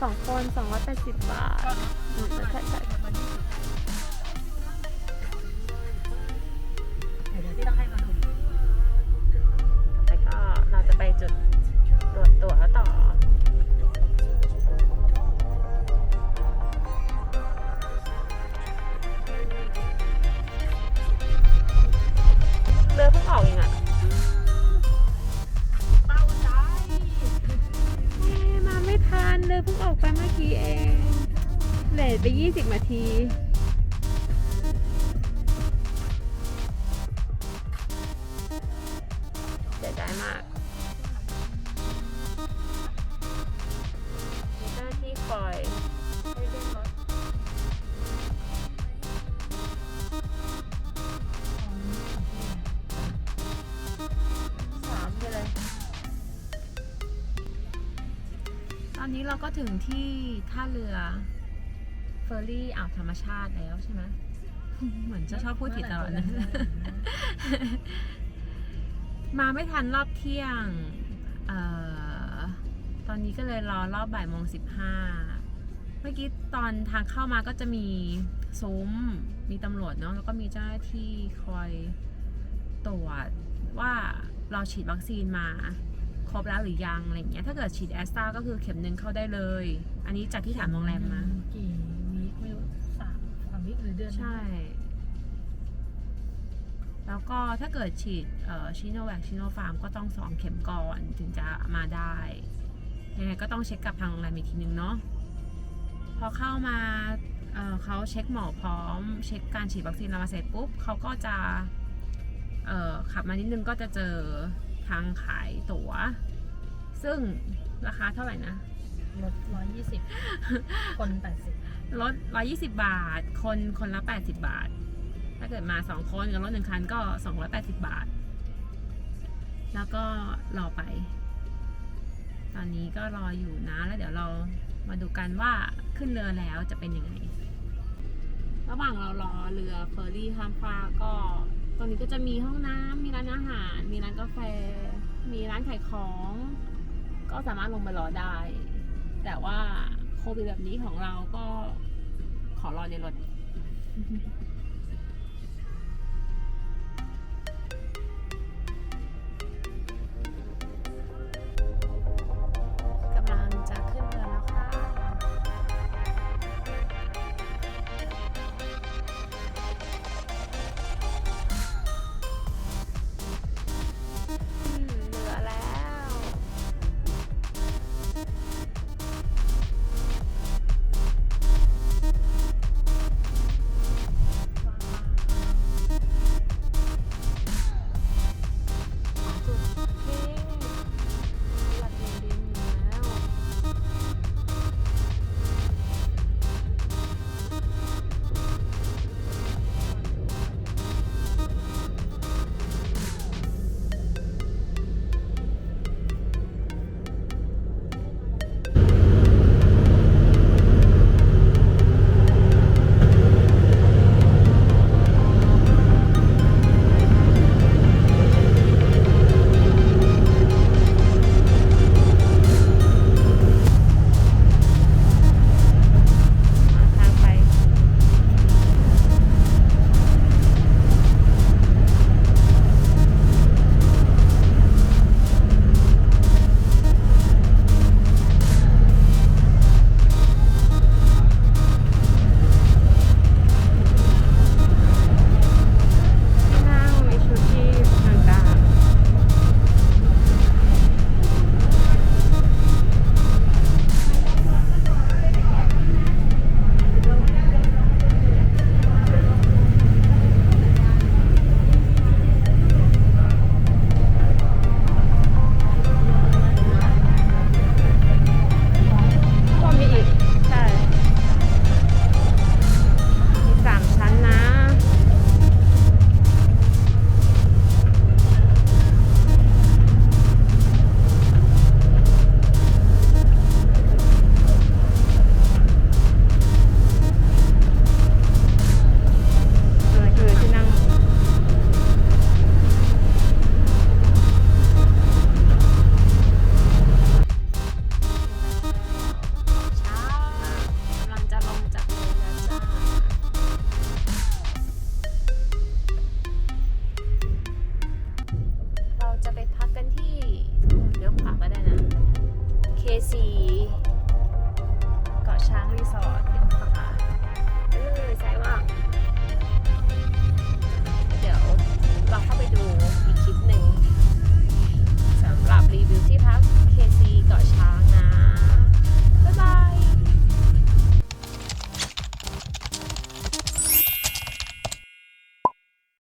สองคนสองร้อยแปดสิบบาทอืมใช่ใช่ มื่อกี้เองเลทไป 20 นาทีเสียใจมาก อนนี้เราก็ถึงที่ท่าเรือเฟอร์รี่อ่าวธรรมชาติแล้วใช่ไหมเหมือนจะชอบพูดผิดตลอดนะ มาไม่ทันรอบเที่ยงเอ่อตอนนี้ก็เลยรอรอบบ่ายโมงสิบห้าเมื่อกี้ตอนทางเข้ามาก็จะมีซุ้ม มีตำรวจเนาะแล้วก็มีเจ้าหน้าที่คอยตรวจว่าเราฉีดวัคซีนมา ครบแล้วหรือยังอะไรอย่างเงี้ยถ้าเกิดฉีดแอสตราก็คือเข็มหนึ่งเข้าได้เลย อันนี้จากที่ถามโรงแรมมากี่วีคไม่รู้สามสามวีคหรือเดือนใช่ แล้วก็ถ้าเกิดฉีดชิโนแวคชิโนฟาร์มก็ต้องสองเข็มก่อนถึงจะมาได้ยังไงก็ต้องเช็คกับทางโรงแรมอีกทีนึงเนาะพอเข้ามาเอ่อเขาเช็คหมอพร้อม เช็คการฉีดวัคซีนเรามาเสร็จปุ๊บเขาก็จะเอ่อขับมานิดนึงก็จะเจอ ทางขายตั๋ว ซึ่งราคาเท่าไหร่นะ ลดร้อยยี่สิบคนแปดสิบลด120บาท คนคนละ80บาท ถ้าเกิดมา2คนกับรถหนึ่งคันก็280บาท แล้วก็รอไป ตอนนี้ก็รออยู่นะ แล้วเดี๋ยวเรามาดูกันว่าขึ้นเรือแล้วจะเป็นยังไง ระหว่างเรารอเรือเฟอร์รี่ข้ามฟากก็ ตรงนี้ก็จะมีห้องน้ำมีร้านอาหาร มีร้านกาแฟ มีร้านขายของ ก็สามารถลงไปรอได้ แต่ว่าโควิดแบบนี้ของเราก็ขอรอในรถ KC เกาะช้างรีสอร์ทเป็นาเออซ้ายว่างเดี๋ยวเราเข้าไปดูอีกคลิปหนึ่ง